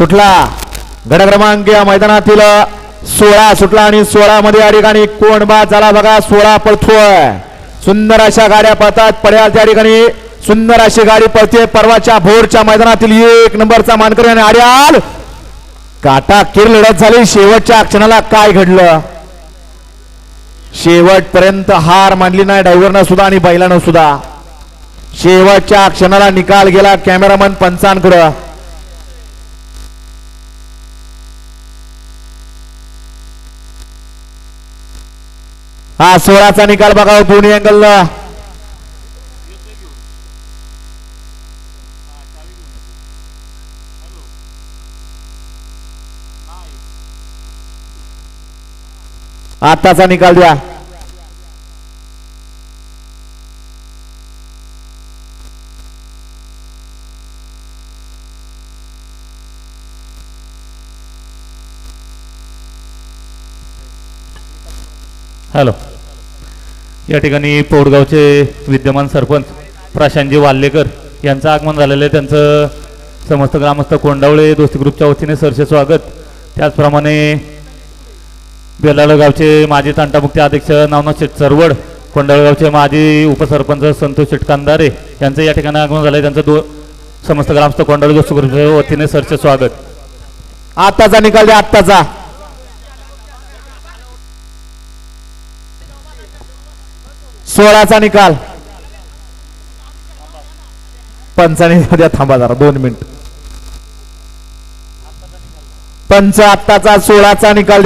सुटला. गड क्रमांक या मैदानातील सोळा सुटला आणि सोळा मध्ये या ठिकाणी कोण बा झाला बघा सोळा पळतोय सुंदर अशा गाड्या पळतात पड्याल त्या ठिकाणी सुंदर अशी गाडी पळते परवाच्या भोरच्या मैदानातील एक नंबरचा मानकरी आणि आर्याल. काटा किर लढत झाली. शेवटच्या क्षणाला काय घडलं? शेवटपर्यंत हार मानली नाही ड्रायव्हरनं सुद्धा आणि बैलानं सुद्धा. शेवटच्या क्षणाला निकाल गेला कॅमेरामन पंचांकडं हा सोळाचा निकाल बघा हो, दोन्ही अँगल आताचा निकाल द्या. हॅलो या ठिकाणी पोडगावचे विद्यमान सरपंच प्रशांतजी वाल्लेकर यांचं आगमन झालेलं आहे. त्यांचं समस्त ग्रामस्थ कोंडावळे दोस्ती ग्रुपच्या वतीने सरसे स्वागत. त्याचप्रमाणे बेलाळ गावचे माजी तांटामुक्ती अध्यक्ष नावनाथ शेठ चरवड कोंडाळगावचे माजी उपसरपंच संतोष शेठ कांदारे यांचं या ठिकाणी आगमन झालं आहे त्यांचं दो समस्त ग्रामस्थ कोंडावळे दोस्ती ग्रुपच्या वतीने सरसे स्वागत. आत्ताचा निकाल द्या आत्ताचा सोळाचा निकाल. पंचाने द्या थांबा जरा दोन मिनिट. पंच आत्ताचा सोळाचा निकाल